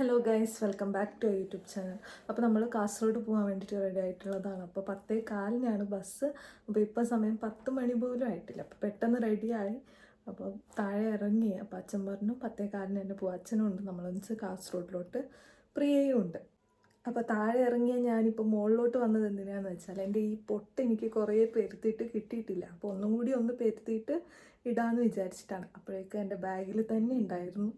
Hello guys welcome back to YouTube channel അപ്പോൾ നമ്മൾ കാസർഗോഡ് പോകാൻ വേണ്ടിയിട്ട് റെഡി ആയിട്ടുള്ളതാണ്. അപ്പോൾ പത്തേ കാലിനാണ് ബസ് അപ്പോൾ ഇപ്പോൾ സമയം പത്ത് മണി പോലും ആയിട്ടില്ല. അപ്പോൾ പെട്ടെന്ന് റെഡിയായി അപ്പോൾ താഴെ ഇറങ്ങി. അപ്പോൾ അച്ഛൻ പറഞ്ഞു പത്തേ കാലിന് തന്നെ പോകും അച്ഛനും ഉണ്ട്. നമ്മളൊന്നിച്ച് കാസർഗോഡിലോട്ട് പ്രിയയും ഉണ്ട്. അപ്പോൾ താഴെ ഇറങ്ങിയ ഞാനിപ്പോൾ മുകളിലോട്ട് വന്നത് എന്തിനാന്ന് വെച്ചാൽ എന്റെ ഈ പൊട്ട് എനിക്ക് കുറേ പെരുത്തിയിട്ട് കിട്ടിയിട്ടില്ല. അപ്പോൾ ഒന്നും കൂടി ഒന്ന് പെരുത്തിയിട്ട് ഇടാമെന്ന് വിചാരിച്ചിട്ടാണ്. അപ്പോഴേക്കും എന്റെ ബാഗിൽ തന്നെ ഉണ്ടായിരുന്നു.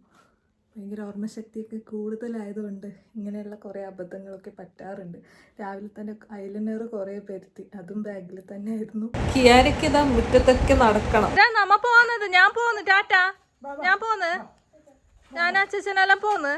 ഭയങ്കര ഓർമ്മശക്തിയൊക്കെ കൂടുതലായതുകൊണ്ട് ഇങ്ങനെയുള്ള കുറേ അബദ്ധങ്ങളൊക്കെ പറ്റാറുണ്ട്. രാവിലെ തന്നെ ഐലൈനർ കുറേ പരുത്തി. അതും ബാഗിൽ തന്നെ ആയിരുന്നു കിയാരയ്ക്ക് ഇതാ മുറ്റത്തൊക്കെ നടക്കണം. നമ്മ പോന്നത് ഞാൻ പോന്ന് ടാറ്റ. ഞാൻ പോന്ന് ഞാൻ അച്ഛനെല്ലാം പോന്ന്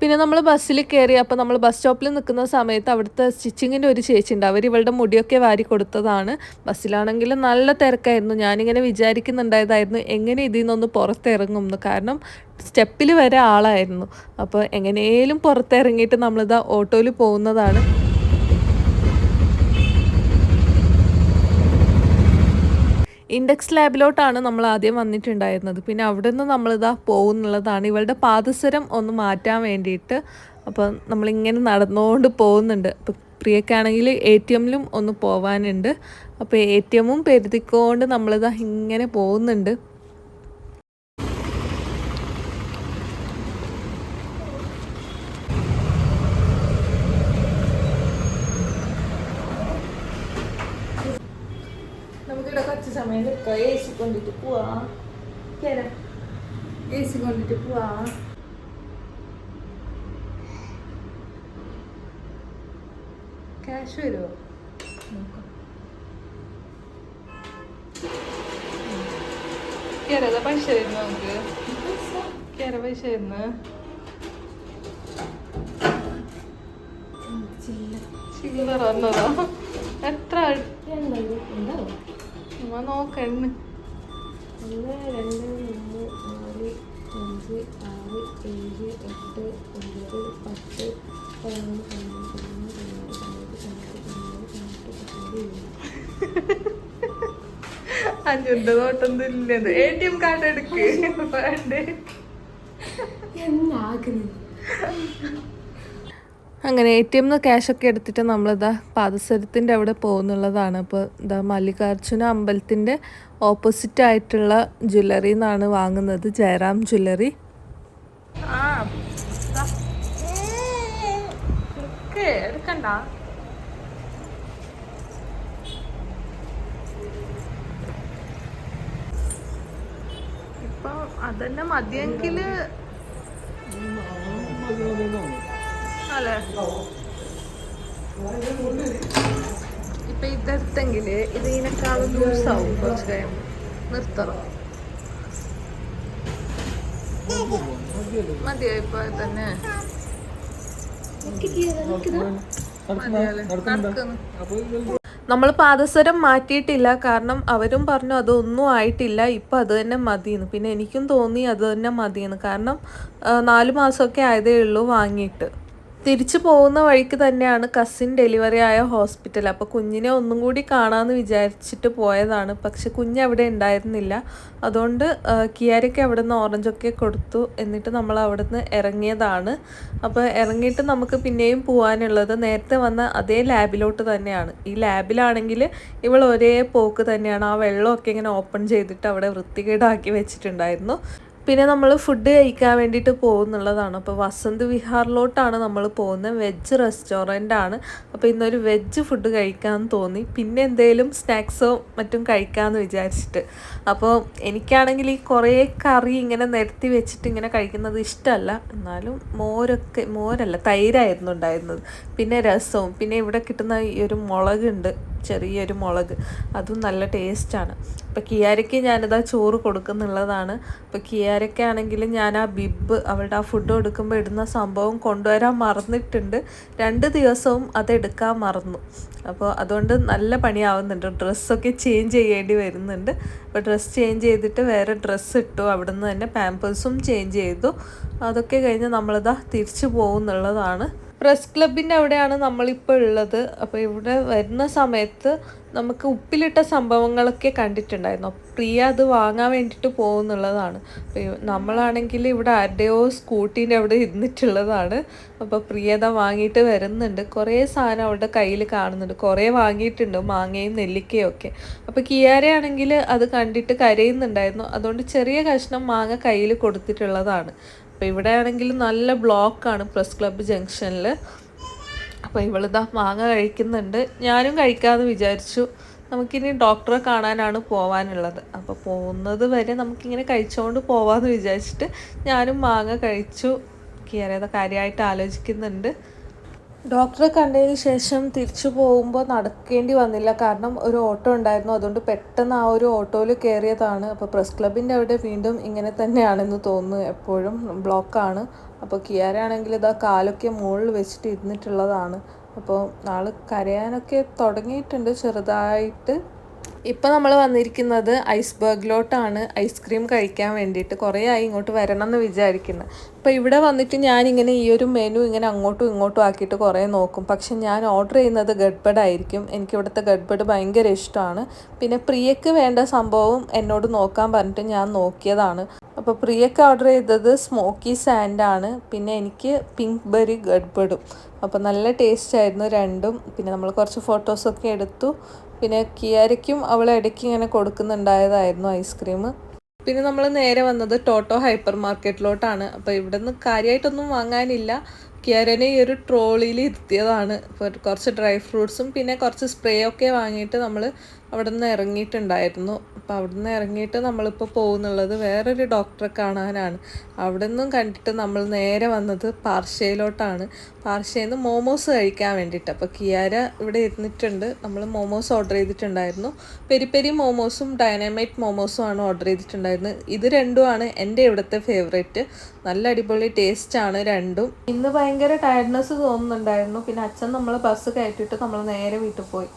പിന്നെ നമ്മൾ ബസ്സിൽ കയറി അപ്പോൾ നമ്മൾ ബസ് സ്റ്റോപ്പിൽ നിൽക്കുന്ന സമയത്ത് അവിടുത്തെ സ്റ്റിച്ചിങ്ങിന്റെ ഒരു ചേച്ചി ഉണ്ട്. അവർ ഇവളുടെ മുടിയൊക്കെ വാരി കൊടുത്തതാണ്. ബസ്സിലാണെങ്കിലും നല്ല തിരക്കായിരുന്നു. ഞാനിങ്ങനെ വിചാരിക്കുന്നുണ്ടായതായിരുന്നു എങ്ങനെ ഇതിൽ നിന്നൊന്ന് പുറത്തിറങ്ങും എന്ന്. കാരണം സ്റ്റെപ്പിൽ വരെ ആളായിരുന്നു. അപ്പോൾ എങ്ങനെയും പുറത്തിറങ്ങിയിട്ട് നമ്മളിതാ ഓട്ടോയിൽ പോകുന്നതാണ്. ഇൻഡെക്സ് ലാബിലോട്ടാണ് നമ്മൾ ആദ്യം വന്നിട്ടുണ്ടായിരുന്നത്. പിന്നെ അവിടെ നിന്ന് നമ്മളിതാ പോകുന്നുള്ളതാണ്. ഇവളുടെ പാദസരം ഒന്ന് മാറ്റാൻ വേണ്ടിയിട്ട് അപ്പോൾ നമ്മളിങ്ങനെ നടന്നുകൊണ്ട് പോകുന്നുണ്ട്. അപ്പം പ്രിയക്കാണെങ്കിൽ എ ടി എമ്മിലും ഒന്ന് പോവാനുണ്ട്. അപ്പോൾ എ ടി എമ്മും പെരുതിക്കൊണ്ട് നമ്മളിതാ ഇങ്ങനെ പോകുന്നുണ്ട്. കുറച്ച് സമയം നിൽക്കുക എ സി കൊണ്ടിട്ട് പോവാ എ സി കൊണ്ടിട്ട് പോവാ ക്യാഷ് വരുമോ കേരള പൈസ തരുന്നു നമുക്ക് കേര പൈസ തരുന്നു ചില്ലറ വന്നതോ എത്ര നമ്മ നോക്കണ് ഒന്ന് രണ്ട് മൂന്ന് നാല് അഞ്ച് ആറ് ഏഴ് എട്ട് ഒമ്പത് പത്ത് പതിനൊന്ന് പന്ത്രണ്ട് പതിമൂന്ന് പതിനാല് പതിനഞ്ച് പതിനാറ് പതിനേഴ് പതിനെട്ട് പത്തൊമ്പത് അഞ്ചുണ്ട് നോട്ടൊന്നും ഇല്ലെന്ന് എ ടി എം കാർഡ് എടുക്ക്. വേണ്ടേ? അങ്ങനെ എ ടി എമ്മിൽ നിന്ന് ക്യാഷൊക്കെ എടുത്തിട്ട് നമ്മളിതാ പാദസരത്തിന്റെ അവിടെ പോകുന്നുള്ളതാണ്. അപ്പോൾ ഇതാ മല്ലികാർജുന അമ്പലത്തിന്റെ ഓപ്പോസിറ്റ് ആയിട്ടുള്ള ജ്വല്ലറി എന്നാണ് വാങ്ങുന്നത്. ജയറാം ജ്വല്ലറി ആ ദാ. എടുക്ക്, എടുക്കണ്ട. ഇപ്പൊ അതന്നെ മതിയെങ്കിൽ അല്ലേ ഇപ്പൊ ഇതെടുത്തെങ്കിൽ ഇത് ഇതിനേക്കാളും ലൂസാവും കുറച്ച് കഴിയും നിർത്തണം. മതിയോ ഇപ്പൊ തന്നെ? മതിയല്ലേ നമ്മൾ പാദസരം മാറ്റിയിട്ടില്ല. കാരണം അവരും പറഞ്ഞു അതൊന്നും ആയിട്ടില്ല. ഇപ്പം അത് തന്നെ മതിയെന്ന്. പിന്നെ എനിക്കും തോന്നി അത് തന്നെ മതിയെന്ന്. കാരണം നാല് മാസമൊക്കെ ആയതേ ഉള്ളൂ വാങ്ങിയിട്ട്. തിരിച്ചു പോകുന്ന വഴിക്ക് തന്നെയാണ് കസിൻ ഡെലിവറി ആയ ഹോസ്പിറ്റൽ അപ്പോൾ കുഞ്ഞിനെ ഒന്നും കൂടി കാണാമെന്ന് വിചാരിച്ചിട്ട് പോയതാണ്. പക്ഷെ കുഞ്ഞ് അവിടെ ഉണ്ടായിരുന്നില്ല. അതുകൊണ്ട് കിയാരയ്ക്ക് അവിടെ നിന്ന് ഓറഞ്ചൊക്കെ കൊടുത്തു. എന്നിട്ട് നമ്മൾ അവിടെ നിന്ന് ഇറങ്ങിയതാണ്. അപ്പോൾ ഇറങ്ങിയിട്ട് നമുക്ക് പിന്നെയും പോകാനുള്ളത് നേരത്തെ വന്ന അതേ ലാബിലോട്ട് തന്നെയാണ്. ഈ ലാബിലാണെങ്കിൽ ഇവൾ ഒരേ പോക്ക് തന്നെയാണ്. ആ വെള്ളമൊക്കെ ഇങ്ങനെ ഓപ്പൺ ചെയ്തിട്ട് അവിടെ വൃത്തികേടാക്കി വെച്ചിട്ടുണ്ടായിരുന്നു. പിന്നെ നമ്മൾ ഫുഡ് കഴിക്കാൻ വേണ്ടിയിട്ട് പോകുന്നുള്ളതാണ്. അപ്പോൾ വസന്ത് വിഹാറിലോട്ടാണ് നമ്മൾ പോകുന്നത്. വെജ് റെസ്റ്റോറന്റ് ആണ്. അപ്പോൾ ഇന്നൊരു വെജ് ഫുഡ് കഴിക്കാൻ തോന്നി. പിന്നെ എന്തെങ്കിലും സ്നാക്സോ മറ്റും കഴിക്കാമെന്ന് വിചാരിച്ചിട്ട്. അപ്പോൾ എനിക്കാണെങ്കിൽ ഈ കുറേ കറി ഇങ്ങനെ നിരത്തി വെച്ചിട്ട് ഇങ്ങനെ കഴിക്കുന്നത് ഇഷ്ടമല്ല എന്നാലും മോരൊക്കെ മോരല്ല തൈരായിരുന്നു ഉണ്ടായിരുന്നത്. പിന്നെ രസവും. പിന്നെ ഇവിടെ കിട്ടുന്ന ഈ ഒരു മുളകുണ്ട്. ചെറിയൊരു മുളക്. അതും നല്ല ടേസ്റ്റാണ് അപ്പോൾ കിയാരയ്ക്ക് ഞാനിതാ ചോറ് കൊടുക്കുന്നുള്ളതാണ്. അപ്പോൾ കിയാരയ്ക്കാണെങ്കിൽ ഞാൻ ആ ബിബ് അവളുടെ ആ ഫുഡ് കൊടുക്കുമ്പോൾ ഇടുന്ന സംഭവം കൊണ്ടുവരാൻ മറന്നിട്ടുണ്ട്. രണ്ട് ദിവസവും അതെടുക്കാൻ മറന്നു. അപ്പോൾ അതുകൊണ്ട് നല്ല പണിയാവുന്നുണ്ട്. ഡ്രസ്സൊക്കെ ചേഞ്ച് ചെയ്യേണ്ടി വരുന്നുണ്ട്. അപ്പോൾ ഡ്രസ്സ് ചേഞ്ച് ചെയ്തിട്ട് വേറെ ഡ്രസ്സ് ഇട്ടു. അവിടെ നിന്ന് തന്നെ പാമ്പേഴ്സും ചേഞ്ച് ചെയ്തു. അതൊക്കെ കഴിഞ്ഞ് നമ്മളിതാ തിരിച്ചു പോകുന്നുള്ളതാണ്. പ്രസ് ക്ലബിന്റെ അവിടെയാണ് നമ്മളിപ്പോൾ ഉള്ളത്. അപ്പോൾ ഇവിടെ വരുന്ന സമയത്ത് നമുക്ക് ഉപ്പിലിട്ട സംഭവങ്ങളൊക്കെ കണ്ടിട്ടുണ്ടായിരുന്നു. പ്രിയ അത് വാങ്ങാൻ വേണ്ടിയിട്ട് പോകുന്നുള്ളതാണ്. അപ്പോൾ നമ്മളാണെങ്കിൽ ഇവിടെ ആരുടെയോ സ്കൂട്ടീന്റെ അവിടെ ഇരുന്നിട്ടുള്ളതാണ്. അപ്പോൾ പ്രിയത വാങ്ങിയിട്ട് വരുന്നുണ്ട്. കുറേ സാധനം അവളുടെ കയ്യിൽ കാണുന്നുണ്ട്. കുറേ വാങ്ങിയിട്ടുണ്ട്. മാങ്ങയും നെല്ലിക്കയും ഒക്കെ. അപ്പോൾ കിയാരയാണെങ്കിൽ അത് കണ്ടിട്ട് കരയുന്നുണ്ടായിരുന്നു. അതുകൊണ്ട് ചെറിയ കഷ്ണം മാങ്ങ കയ്യിൽ കൊടുത്തിട്ടുള്ളതാണ്. അപ്പോൾ ഇവിടെ ആണെങ്കിൽ നല്ല ബ്ലോക്കാണ് പ്രസ് ക്ലബ്ബ് ജംഗ്ഷനിൽ അപ്പോൾ ഇവളിതാ മാങ്ങ കഴിക്കുന്നുണ്ട്. ഞാനും കഴിക്കാമെന്ന് വിചാരിച്ചു. നമുക്കിനി ഡോക്ടറെ കാണാനാണ് പോവാനുള്ളത്. അപ്പോൾ പോകുന്നത് വരെ നമുക്കിങ്ങനെ കഴിച്ചുകൊണ്ട് പോവാമെന്ന് വിചാരിച്ചിട്ട് ഞാനും മാങ്ങ കഴിച്ചു. കിയറേത കാര്യമായിട്ട് ആലോചിക്കുന്നുണ്ട്. ഡോക്ടറെ കണ്ടതിന് ശേഷം തിരിച്ചു പോകുമ്പോൾ നടക്കേണ്ടി വന്നില്ല. കാരണം ഒരു ഓട്ടോ ഉണ്ടായിരുന്നു. അതുകൊണ്ട് പെട്ടെന്ന് ആ ഒരു ഓട്ടോയിൽ കയറിയതാണ്. അപ്പോൾ പ്രസ് ക്ലബിന്റെ അവിടെ വീണ്ടും ഇങ്ങനെ തന്നെയാണെന്ന് തോന്നുന്നു. എപ്പോഴും ബ്ലോക്കാണ് അപ്പോൾ കിയാരാണെങ്കിൽ ഇതാ കാലൊക്കെ മുകളിൽ വെച്ചിട്ട് ഇരുന്നിട്ടുള്ളതാണ്. അപ്പോൾ ആൾ കരയാനൊക്കെ തുടങ്ങിയിട്ടുണ്ട് ചെറുതായിട്ട്. ഇപ്പം നമ്മൾ വന്നിരിക്കുന്നത് ഐസ്ബർഗിലോട്ടാണ് ഐസ്ക്രീം കഴിക്കാൻ വേണ്ടിയിട്ട്. കുറേ ആയി ഇങ്ങോട്ട് വരണം എന്ന് വിചാരിക്കുന്നത് അപ്പോൾ ഇവിടെ വന്നിട്ട് ഞാനിങ്ങനെ ഈ ഒരു മെനു ഇങ്ങനെ അങ്ങോട്ടും ഇങ്ങോട്ടും ആക്കിയിട്ട് കുറേ നോക്കും. പക്ഷെ ഞാൻ ഓർഡർ ചെയ്യുന്നത് ഗഡ്ബഡ് ആയിരിക്കും. എനിക്ക് ഗഡ്ബഡ് ഭയങ്കര ഇഷ്ടമാണ്. പിന്നെ പ്രിയക്ക് വേണ്ട സംഭവം എന്നോട് നോക്കാൻ പറഞ്ഞിട്ട് ഞാൻ നോക്കിയതാണ്. അപ്പോൾ പ്രിയക്ക് ഓർഡർ ചെയ്തത് സ്മോക്കി സാൻഡാണ് പിന്നെ എനിക്ക് പിങ്ക് ബെറി ഗഡ്ബഡും അപ്പോൾ നല്ല ടേസ്റ്റ് ആയിരുന്നു രണ്ടും. പിന്നെ നമ്മൾ കുറച്ച് ഫോട്ടോസൊക്കെ എടുത്തു. പിന്നെ കിയാരയ്ക്കും അവളെ ഇടയ്ക്ക് ഇങ്ങനെ കൊടുക്കുന്നുണ്ടായതായിരുന്നു ഐസ്ക്രീം. പിന്നെ നമ്മൾ നേരെ വന്നത് ടോട്ടോ ഹൈപ്പർ മാർക്കറ്റിലോട്ടാണ് അപ്പോൾ ഇവിടെ നിന്ന് കാര്യമായിട്ടൊന്നും വാങ്ങാനില്ല. കിയാരനെ ഈ ഒരു ട്രോളിയിൽ ഇരുത്തിയതാണ്. കുറച്ച് ഡ്രൈ ഫ്രൂട്ട്സും പിന്നെ കുറച്ച് സ്പ്രേ ഒക്കെ വാങ്ങിയിട്ട് നമ്മൾ അവിടെ നിന്ന് ഇറങ്ങിയിട്ടുണ്ടായിരുന്നു. അപ്പോൾ അവിടെ നിന്ന് ഇറങ്ങിയിട്ട് നമ്മളിപ്പോൾ പോകുന്നുള്ളത് വേറൊരു ഡോക്ടറെ കാണാനാണ്. അവിടെ നിന്നും കണ്ടിട്ട് നമ്മൾ നേരെ വന്നത് പാർശയിലോട്ടാണ് പാർശയിൽ നിന്ന് മോമോസ് കഴിക്കാൻ വേണ്ടിയിട്ട്. അപ്പോൾ കിയാര ഇവിടെ ഇരുന്നിട്ടുണ്ട്. നമ്മൾ മോമോസ് ഓർഡർ ചെയ്തിട്ടുണ്ടായിരുന്നു. പെരി പെരി മോമോസും ഡൈനാമൈറ്റ് മോമോസും ആണ് ഓർഡർ ചെയ്തിട്ടുണ്ടായിരുന്നത്. ഇത് രണ്ടുമാണ് എന്റെ ഇവിടുത്തെ ഫേവറേറ്റ് നല്ല അടിപൊളി ടേസ്റ്റാണ് രണ്ടും. ഇന്ന് ഭയങ്കര ടയർഡ്നെസ് തോന്നുന്നുണ്ടായിരുന്നു. പിന്നെ അച്ഛൻ നമ്മൾ ബസ് കയറ്റിയിട്ട് നമ്മൾ നേരെ വീട്ടിൽ പോയി.